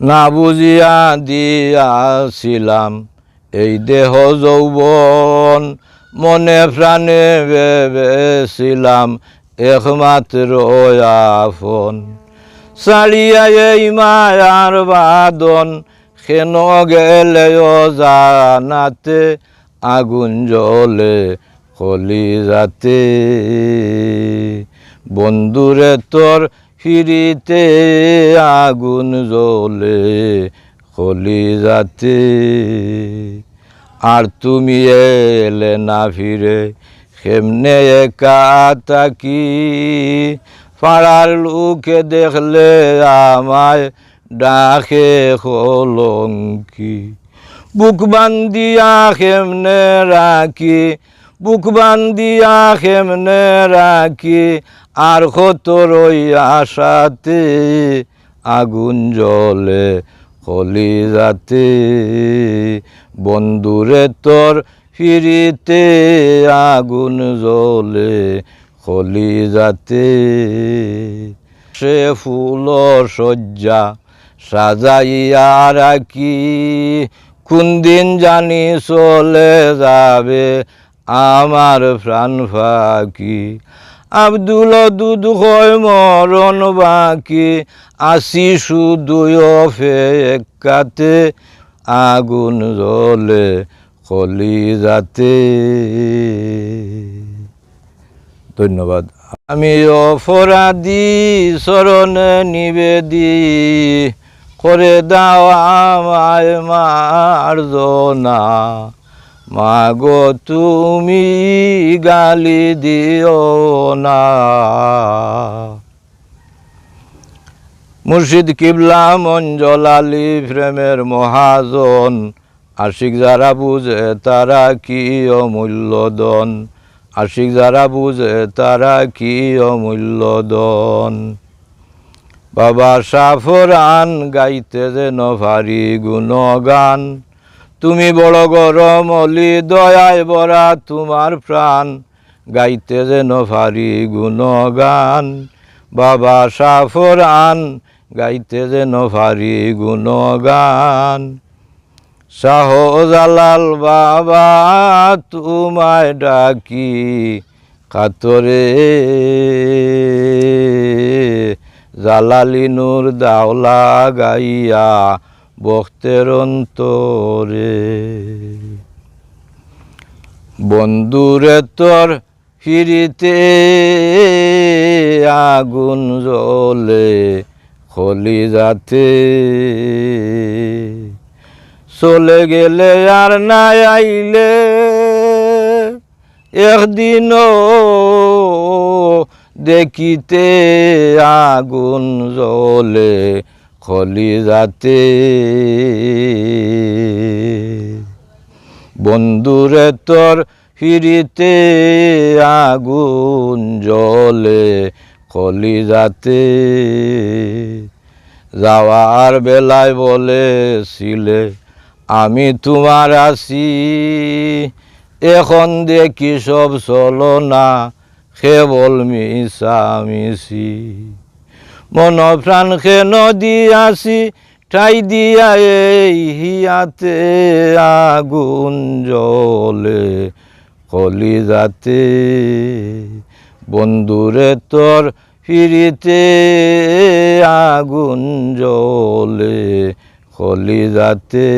না বুঝিয়া দিয়াছিলাম। এই দেহ যৌবন মনে প্রাণে ভেবেছিলাম একমাত্র আপন। সারিয়া এই মায়ার বাদন কেন গেলে জানাতে আগুন জ্বলে কলি যাতে বন্ধুরে তোর ফিরিতে আগুন জ্বলে কলি যাতে আর তুমি এলে না ফিরে, কেমনে একা তাকি পাড়ার লোকে দেখলে আমায় ডাকে কলঙ্কি। বুক বান্দিয়া কেমনে রাখি? বুক বান্দিয়া কেমনে রাখি, আর কত রই আশাতে আগুন জলে হলি যাতে বন্ধুরে তোর ফিরিতে আগুন জ্বলে হলি যাতে সে ফুল শয্যা সাজাইয়া রাখি কোন দিন জানি চলে যাবে আমার প্রাণ ফাঁকি। আব্দুল দুধ হয় মরণ বাকি। আসি শুধু একাতে আগুন জ্বলে কলি যাতে ধন্যবাদ। আমি অপরাধী চরণে নিবেদি। করে দাও আমায় মার্জনা। মাগো, তুমি গালি দিও না। মুর্শিদ কিবলা, মঞ্জল আলী, প্রেমের মহাজন। আশিক যারা বুঝে তারা কি অমূল্যদন আশিক যারা বুঝে তারা কি অমূল্যদন বাবা সাফরান গাইতে যেন ভারি গুণগান। তুমি বড় গরম, অলি দয়ায় বরা তোমার প্রাণ। গাইতে যেন ভারি গুণগান, বাবা সাফরান গাইতে যেন ভারি গুণগান। শাহজালাল বাবা, তোমায় ডাকি কাতরে। জালালি নূর দাওলা গাইয়া বক্তের অন্তরে। বন্ধুরে তোর ফিরিতে আগুন জ্বলে, খলি যাতে চলে গেলে আর না আইলে, একদিনও দেখিতে আগুন জ্বলে খলি যাতে বন্ধুরে তোর ফিরিতে আগুন জ্বলে, খলি যাতে যাওয়ার বেলায় বলেছিলে, আমি তোমার আছি, এখন দেখি সব চলো না, কেবল মিশামিশি। মন কেন দিয়াছি? ঠাই দিয়া এই হিয়াতে আগুন জ্বলে কলি যাতে বন্ধুরে তোর ফিরিতে আগুন জ্বলে কলি যাতে